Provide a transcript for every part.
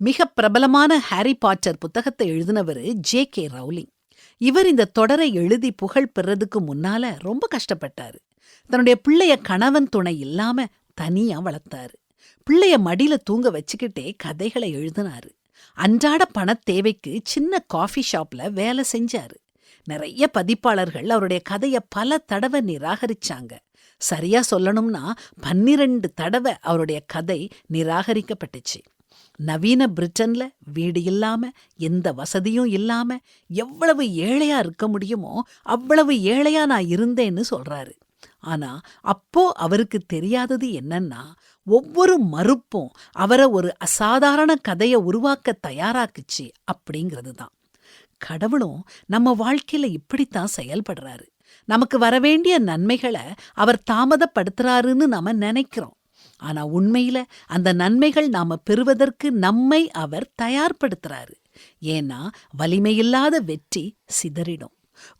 மிக பிரபலமான Harry Potter புத்தகத்தை எழுதினவர் ஜே கே ரவுலிங் இவர் இந்த தொடரை எழுதி புகழ் பெறதுக்கு முன்னால ரொம்ப கஷ்டப்பட்டாரு. தன்னுடைய பிள்ளைய கணவன் துணை இல்லாம தனியா வளர்த்தாரு. பிள்ளைய மடியில தூங்க வச்சுக்கிட்டே கதைகளை எழுதினாரு. அன்றாட பணத் தேவைக்கு சின்ன காஃபி ஷாப்ல வேலை செஞ்சாரு. நிறைய பதிப்பாளர்கள் அவருடைய கதைய பல தடவை நிராகரிச்சாங்க. சரியா சொல்லணும்னா பன்னிரண்டு தடவை அவருடைய கதை நிராகரிக்கப்பட்டுச்சு. நவீன பிரிட்டன்ல வீடு இல்லாம எந்த வசதியும் இல்லாம எவ்வளவு ஏழையா இருக்க முடியுமோ அவ்வளவு ஏழையா நான் இருந்தேன்னு சொல்றாரு. ஆனா அப்போ அவருக்கு தெரியாதது என்னன்னா ஒவ்வொரு மறுப்பும் அவரை ஒரு அசாதாரண கதையை உருவாக்க தயாராக்குச்சு அப்படிங்கிறது தான் கடவுளும் நம்ம வாழ்க்கையில இப்படித்தான் செயல்படுறாரு. நமக்கு வரவேண்டிய நன்மைகளை அவர் தாமதப்படுத்துறாருன்னு நாம நினைக்கிறோம். ஆனா உண்மையில அந்த நன்மைகள் நாம பெறுவதற்கு நம்மை அவர் தயார்படுத்துறாரு. ஏன்னா வலிமையில்லாத வெற்றி சிதறிடும்.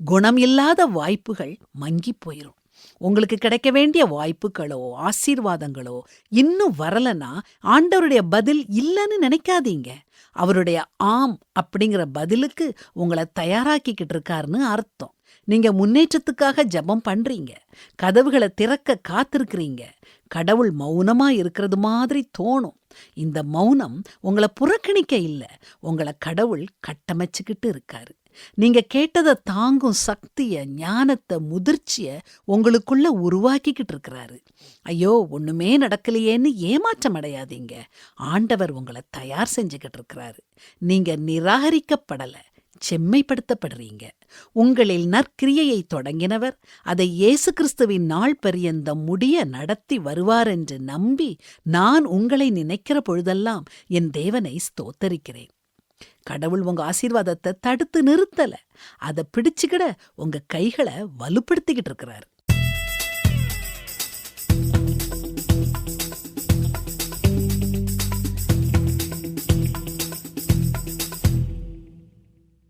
குணம் இல்லாத வாய்ப்புகள் மங்கி போயிரும். உங்களுக்கு கிடைக்க வேண்டிய வாய்ப்புகளோ ஆசீர்வாதங்களோ இன்னும் வரலனா ஆண்டவருடைய பதில் இல்லைன்னு நினைக்காதீங்க. அவருடைய ஆம் அப்படிங்கிற பதிலுக்கு உங்களை தயாராக்கிக்கிட்டு இருக்காருன்னு அர்த்தம். நீங்க முன்னேற்றத்துக்காக ஜெபம் பண்றீங்க. கதவுகளை திறக்க காத்திருக்கிறீங்க. கடவுள் மௌனமா இருக்கிறது மாதிரி தோணும். இந்த மௌனம் உங்களை புறக்கணிக்க இல்ல உங்களை கடவுள் கட்டமைச்சுக்கிட்டு இருக்காரு. நீங்க கேட்டதை தாங்கும் சக்திய ஞானத்தை முதிர்ச்சிய உங்களுக்குள்ள உருவாக்கிக்கிட்டு இருக்கிறாரு. ஐயோ ஒண்ணுமே நடக்கலையேன்னு ஏமாற்றம் அடையாதீங்க. ஆண்டவர் உங்களை தயார் செஞ்சுக்கிட்டு இருக்கிறாரு. நீங்க நிராகரிக்கப்படல. செம்மைப்படுத்தப்படுறீங்க. உங்களில் நற்கிரியையை தொடங்கினவர் அதை இயேசு கிறிஸ்துவின் நாள் பரியந்தம் முடிய நடத்தி வருவார் என்று நம்பி நான் உங்களை நினைக்கிற பொழுதெல்லாம் என் தேவனை ஸ்தோத்தரிக்கிறேன். கடவுள் உங்க ஆசீர்வாதத்தை தடுத்து நிறுத்தல. அதை பிடிச்சுக்கிட உங்க கைகளை வலுப்படுத்திக்கிட்டு இருக்கிறாரு.